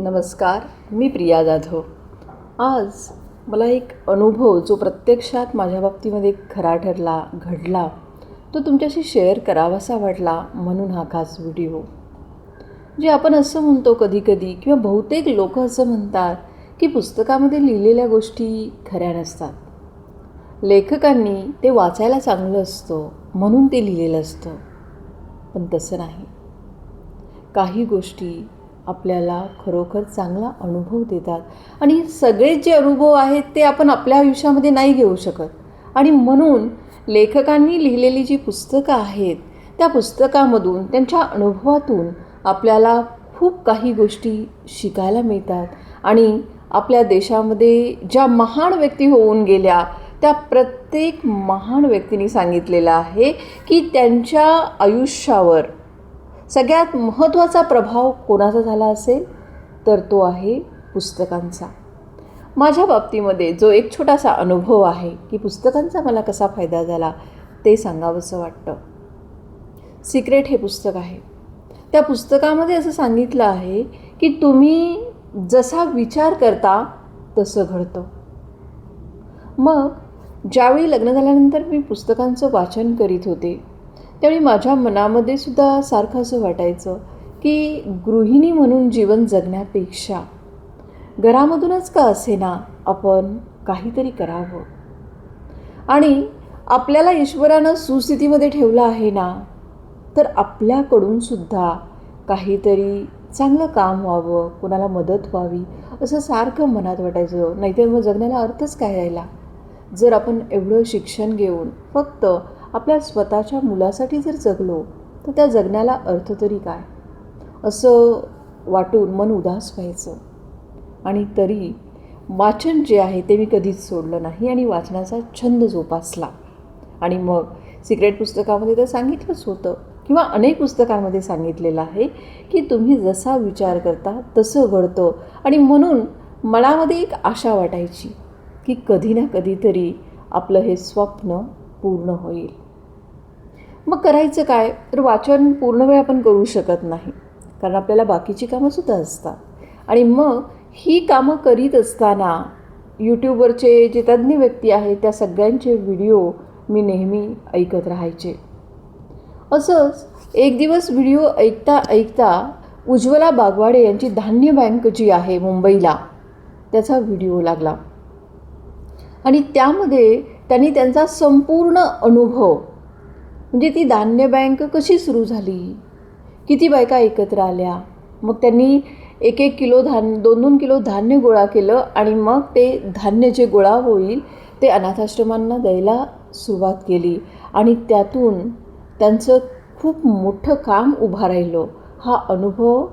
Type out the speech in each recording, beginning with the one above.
नमस्कार मी प्रिया जाधव. आज मला एक अनुभव जो प्रत्यक्षात माझ्या बाबतीमध्ये खरा ठरला घडला तो तुमच्याशी शेअर करावासा वाटला म्हणून हा खास व्हिडिओ. जे आपण असं म्हणतो कधीकधी किंवा बहुतेक लोक असं म्हणतात की पुस्तकामध्ये लिहिलेल्या गोष्टी खऱ्या नसतात. लेखकांनी ते वाचायला चांगलं असतं म्हणून ते लिहिलेलं असतं. पण तसं नाही. काही गोष्टी आपल्याला खरोखर चांगला अनुभव देतात. आणि सगळे जे अनुभव आहेत ते आपण आपल्या आयुष्यामध्ये नाही घेऊ शकत. आणि म्हणून लेखकांनी लिहिलेली जी पुस्तकं आहेत त्या पुस्तकामधून त्यांच्या अनुभवातून आपल्याला खूप काही गोष्टी शिकायला मिळतात. आणि आपल्या देशामध्ये ज्या महान व्यक्ती होऊन गेल्या त्या प्रत्येक महान व्यक्तीने सांगितलेलं आहे की त्यांच्या आयुष्यावर सगळ्यात महत्त्वाचा प्रभाव कोणाचा झाला असेल तर तो आहे पुस्तकांचा. माझ्या बाबतीमध्ये जो एक छोटासा अनुभव आहे की पुस्तकांचा मला कसा फायदा झाला ते सांगावंसं वाटतं. सिक्रेट हे पुस्तक आहे. त्या पुस्तकामध्ये असं सांगितलं आहे की तुम्ही जसा विचार करता तसं घडतं. मग ज्यावेळी लग्न झाल्यानंतर मी पुस्तकांचं वाचन करीत होते त्यावेळी माझ्या मनामध्ये सुद्धा सारखं असं वाटायचं की गृहिणी म्हणून जीवन जगण्यापेक्षा घरामधूनच का असेना आपण काहीतरी करावं? आणि आपल्याला ईश्वरानं सुस्थितीमध्ये ठेवलं आहे ना तर आपल्याकडून सुद्धा काहीतरी चांगलं काम व्हावं कोणाला मदत व्हावी असं सारखं मनात वाटायचं. नाहीतर मग जगण्याला अर्थच काय राहिला? जर आपण एवढं शिक्षण घेऊन फक्त आपल्या स्वतःच्या मुलासाठी जर जगलो तर त्या जगण्याला अर्थ तरी काय? असं वाटून मन उदास व्हायचं. आणि तरी वाचन जे आहे ते मी कधीच सोडलं नाही आणि वाचनाचा छंद जोपासला. आणि मग सिक्रेट पुस्तकामध्ये तर सांगितलंच होतं किंवा अनेक पुस्तकांमध्ये सांगितलेलं आहे की तुम्ही जसा विचार करता तसं घडतं. आणि म्हणून मनामध्ये एक आशा वाटायची की कधी ना कधीतरी आपलं हे स्वप्न पूर्ण होईल. मग करायचं काय? तर वाचन पूर्ण वेळ आपण करू शकत नाही. कारण आपल्याला बाकीची कामंसुद्धा असतात. आणि मग ही कामं करीत असताना यूट्यूबवरचे जे तज्ज्ञ व्यक्ती आहेत त्या सगळ्यांचे व्हिडिओ मी नेहमी ऐकत राहायचे. असंच एक दिवस व्हिडिओ ऐकता ऐकता उज्ज्वला बागवाडे यांची धान्य बँक जी आहे मुंबईला त्याचा व्हिडिओ लागला. आणि त्यामध्ये त्यांनी त्यांचा संपूर्ण अनुभव म्हणजे ती धान्य बँक कशी सुरू झाली? किती बायका एकत्र आल्या? मग त्यांनी एक एक किलो धान्य दोन दोन किलो धान्य गोळा केलं आणि मग ते धान्य जे गोळा होईल ते अनाथाश्रमांना द्यायला सुरुवात केली. आणि त्यातून त्यांचं खूप मोठं काम उभं राहिलं. हा अनुभव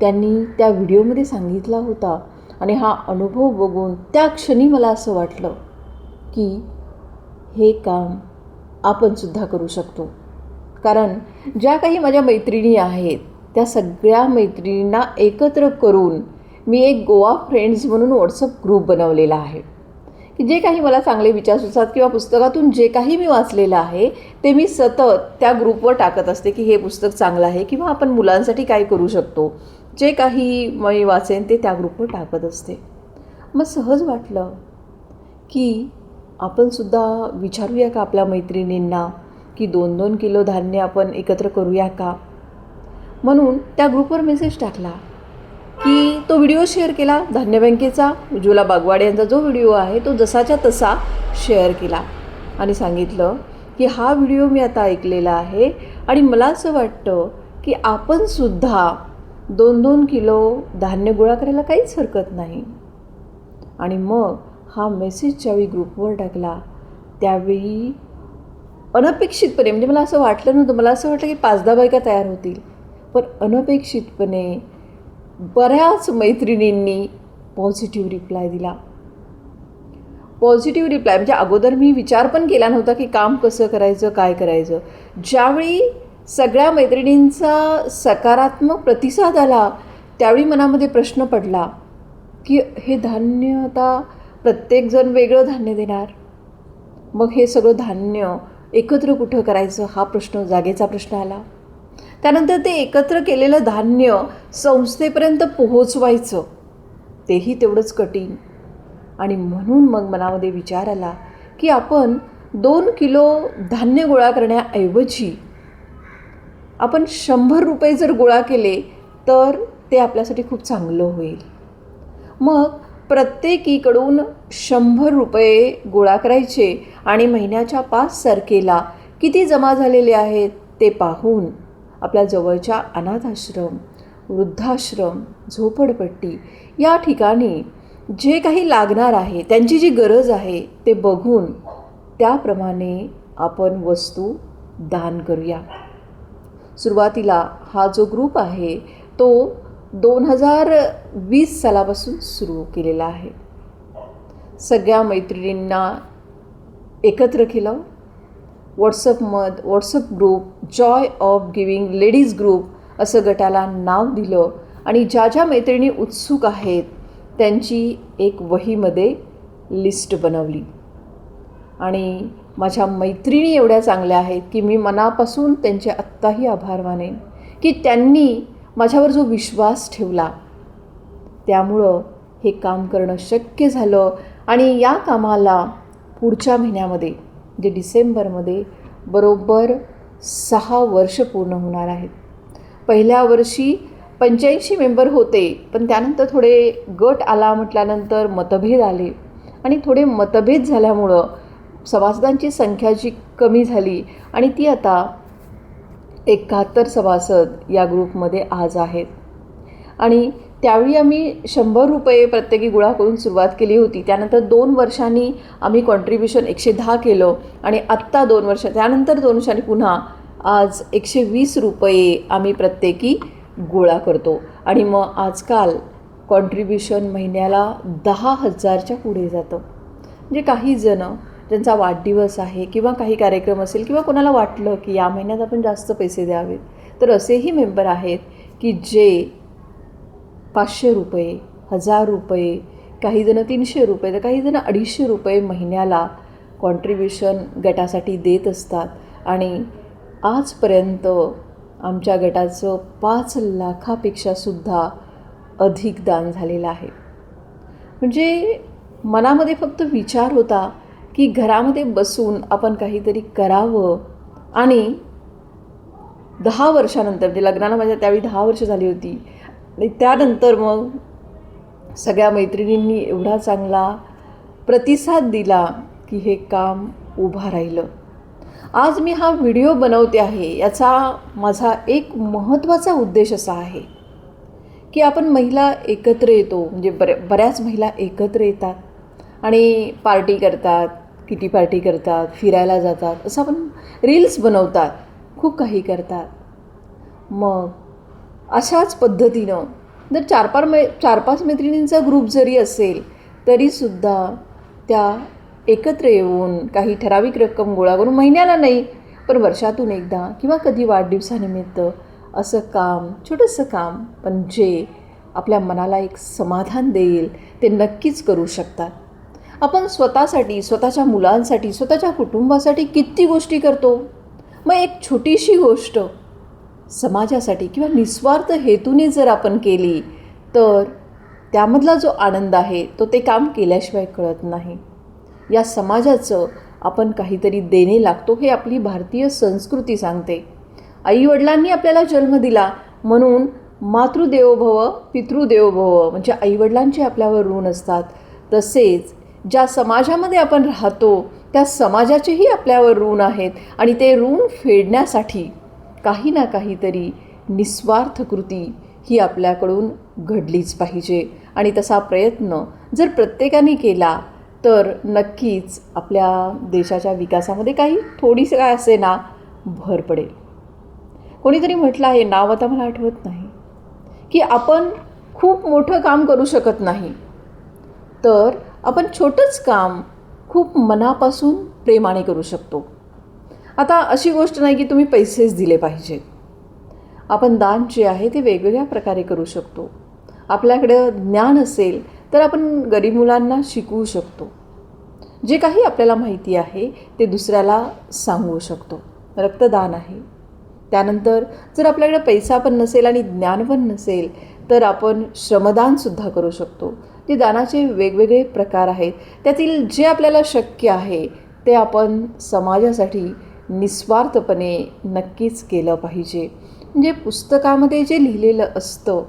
त्यांनी त्या व्हिडिओमध्ये सांगितला होता. आणि हा अनुभव बघून त्या क्षणी मला असं वाटलं की हे काम आपणसुद्धा करू शकतो. कारण ज्या काही माझ्या मैत्रिणी आहेत त्या सगळ्या मैत्रिणींना एकत्र करून मी एक गोवा फ्रेंड्स म्हणून व्हॉट्सअप ग्रुप बनवलेला आहे. की जे काही मला चांगले विचार सुचतात किंवा पुस्तकातून जे काही मी वाचलेलं आहे ते मी सतत त्या ग्रुपवर टाकत असते की हे पुस्तक चांगलं आहे किंवा आपण मुलांसाठी काय करू शकतो. जे काही मी वाचेन ते त्या ग्रुपवर टाकत असते. मग सहज वाटलं की आपणसुद्धा विचारूया का आपल्या मैत्रिणींना की दोन दोन किलो धान्य आपण एकत्र करूया का? म्हणून त्या ग्रुपवर मेसेज टाकला की तो व्हिडिओ शेअर केला. धान्य बँकेचा उज्ज्वला बागवाडे यांचा जो व्हिडिओ आहे तो जसाच्या तसा शेअर केला आणि सांगितलं की हा व्हिडिओ मी आता ऐकलेला आहे आणि मला असं वाटतं की आपणसुद्धा दोन दोन किलो धान्य गोळा करायला काहीच हरकत नाही. आणि मग हा मेसेज ज्यावेळी ग्रुपवर टाकला त्यावेळी अनपेक्षितपणे म्हणजे मला असं वाटलं नव्हतं मला असं वाटलं की पाच दहा बायका तयार होतील. पण अनपेक्षितपणे बऱ्याच मैत्रिणींनी पॉझिटिव्ह रिप्लाय दिला. पॉझिटिव्ह रिप्लाय म्हणजे अगोदर मी विचार पण केला नव्हता की काम कसं करायचं काय करायचं. ज्यावेळी सगळ्या मैत्रिणींचा सकारात्मक प्रतिसाद आला त्यावेळी मनामध्ये प्रश्न पडला की हे धान्य आता प्रत्येकजण वेगळं धान्य देणार. मग हे सगळं धान्य एकत्र कुठं करायचं? हा प्रश्न जागेचा प्रश्न आला. त्यानंतर ते एकत्र केलेलं धान्य संस्थेपर्यंत पोहोचवायचं. तेही तेवढंच कठीण. आणि म्हणून मग मनामध्ये विचार आला की आपण दोन किलो धान्य गोळा करण्याऐवजी आपण शंभर रुपये जर गोळा केले तर ते आपल्यासाठी खूप चांगलं होईल. मग प्रत्येकीकडून शंभर रुपये गोळा करायचे आणि महिन्याच्या पाच तारखेला किती जमा झालेले आहेत ते पाहून आपल्या जवळच्या अनाथाश्रम वृद्धाश्रम झोपडपट्टी या ठिकाणी जे काही लागणार आहे त्यांची जी गरज आहे ते बघून त्याप्रमाणे आपण वस्तू दान करूया. सुरुवातीला हा जो ग्रुप आहे तो दोन हजार वीस सालापासून सुरू केलेला आहे. सगळ्या मैत्रिणींना एकत्र केलं. व्हॉट्सअपमध WhatsApp group joy of giving ladies group असं गटाला नाव दिलं. आणि ज्या ज्या मैत्रिणी उत्सुक आहेत त्यांची एक वहीमध्ये लिस्ट बनवली. आणि माझ्या मैत्रिणी एवढ्या चांगल्या आहेत की मी मनापासून त्यांचे आत्ताही आभार मानेन की त्यांनी माझ्यावर जो विश्वास ठेवला त्यामुळं हे काम करणं शक्य झालं. आणि या कामाला पुढच्या महिन्यामध्ये जे डिसेंबरमध्ये बरोबर सहा वर्ष पूर्ण होणार आहेत. पहिल्या वर्षी पंच्याऐंशी मेंबर होते पण त्यानंतर थोडे गट आला म्हटल्यानंतर मतभेद आले. आणि थोडे मतभेद झाल्यामुळं सभासदांची संख्या जी कमी झाली आणि ती आता एकाहत्तर सभासद या ग्रुपमध्ये आज आहेत. आणि त्यावेळी आम्ही शंभर रुपये प्रत्येकी गोळा करून सुरुवात केली होती. त्यानंतर दोन वर्षांनी आम्ही कॉन्ट्रीब्युशन एकशे दहा केलं आणि आत्ता दोन वर्ष त्यानंतर दोन वर्षांनी पुन्हा आज एकशे वीस रुपये आम्ही प्रत्येकी गोळा करतो. आणि मग आजकाल कॉन्ट्रीब्युशन महिन्याला दहा हजारच्या पुढे जातं. म्हणजे काही जणं ज्यांचा वाढदिवस आहे किंवा काही कार्यक्रम असेल किंवा कोणाला वाटलं की या महिन्यात आपण जास्त पैसे द्यावेत तर असेही मेंबर आहेत की जे पाचशे रुपये हजार रुपये काही जणं तीनशे रुपये तर काही जणं अडीचशे रुपये महिन्याला कॉन्ट्रीब्युशन गटासाठी देत असतात. आणि आजपर्यंत आमच्या गटाचं पाच लाखापेक्षासुद्धा अधिक दान झालेलं आहे. म्हणजे मनामध्ये फक्त विचार होता की घरामध्ये बसून आपण काहीतरी करावं. आणि दहा वर्षानंतर म्हणजे लग्नाला माझ्या त्यावेळी दहा वर्ष झाली होती. आणि त्यानंतर मग सगळ्या मैत्रिणींनी एवढा चांगला प्रतिसाद दिला की हे काम उभा राहिलं. आज मी हा व्हिडिओ बनवते आहे याचा माझा एक महत्त्वाचा उद्देश असा आहे की आपण महिला एकत्र येतो म्हणजे बऱ्या बऱ्याच महिला एकत्र येतात आणि पार्टी करतात किटी पार्टी करतात फिरायला जातात असं आपण रील्स बनवतात खूप काही करतात. मग अशाच पद्धतीनं जर चार पाच मै चार पाच मैत्रिणींचा ग्रुप जरी असेल तरीसुद्धा त्या एकत्र येऊन काही ठराविक रक्कम गोळा करून महिन्याला नाही पण वर्षातून एकदा किंवा कधी वाढदिवसानिमित्त असं काम छोटंसं काम पण जे आपल्या मनाला एक समाधान देईल ते नक्कीच करू शकतात. आपण स्वतःसाठी स्वतःच्या मुलांसाठी स्वतःच्या कुटुंबासाठी किती गोष्टी करतो? मग एक छोटीशी गोष्ट समाजासाठी किंवा निस्वार्थ हेतूने जर आपण केली तर त्यामधला जो आनंद आहे तो ते काम केल्याशिवाय कळत नाही. या समाजाचं आपण काहीतरी देणे लागतो हे आपली भारतीय संस्कृती सांगते. आईवडिलांनी आपल्याला जन्म दिला म्हणून मातृदेवोभव पितृदेवोभव म्हणजे आईवडिलांचे आपल्यावर ऋण असतात. तसेच ज्या समाजामध्ये आपण राहतो त्या समाजाचेही आपल्यावर ऋण आहेत. आणि ते ऋण फेडण्यासाठी काही ना काहीतरी निस्वार्थ कृती ही आपल्याकडून घडलीच पाहिजे. आणि तसा प्रयत्न जर प्रत्येकाने केला तर नक्कीच आपल्या देशाच्या विकासामध्ये काही थोडीसं काय असे ना भर पडेल. कोणीतरी म्हटलं आहे नाव आता मला आठवत नाही. की आपण खूप मोठं काम करू शकत नाही. तर आपण छोटंच काम खूप मनापासून प्रेमाने करू शकतो. आता अशी गोष्ट नाही की तुम्ही पैसेच दिले पाहिजेत आपण दान जे आहे ते वेगवेगळ्या प्रकारे करू शकतो. आपल्याकडं ज्ञान असेल तर आपण गरीब मुलांना शिकवू शकतो. जे काही आपल्याला माहिती आहे ते दुसऱ्याला सांगू शकतो. रक्तदान आहे. त्यानंतर जर आपल्याकडे पैसा पण नसेल आणि ज्ञान पण नसेल तर आपण श्रमदानसुद्धा करू शकतो. जे दानाचे वेगवेगळे प्रकार आहेत. त्यातील जे आपल्याला शक्य आहे ते आपण समाजासाठी निस्वार्थपणे नक्कीच केलं पाहिजे. म्हणजे पुस्तकामध्ये जे लिहिलेलं असतं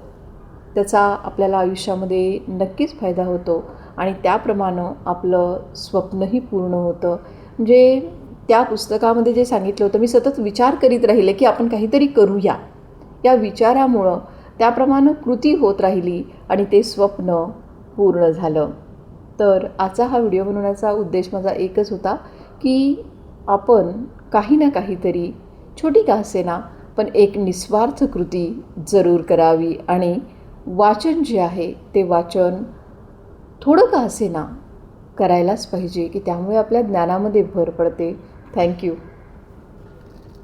त्याचा आपल्याला आयुष्यामध्ये नक्कीच फायदा होतो. आणि त्याप्रमाणे आपलं स्वप्नही पूर्ण होतं. म्हणजे त्या पुस्तकामध्ये जे सांगितलं होतं मी सतत विचार करीत राहिले की आपण काहीतरी करूया. या विचारामुळं त्याप्रमाणे कृती होत राहिली आणि ते स्वप्न पूर्ण झालं. तर आजचा हा व्हिडिओ बनवण्याचा उद्देश माझा एकच होता की आपण काही ना काहीतरी छोटी का असेना पण एक निस्वार्थ कृती जरूर करावी आणि वाचन जे आहे ते वाचन थोडं का असेना करायलाच पाहिजे की त्यामुळे आपल्या ज्ञानामध्ये भर पडते. थँक्यू.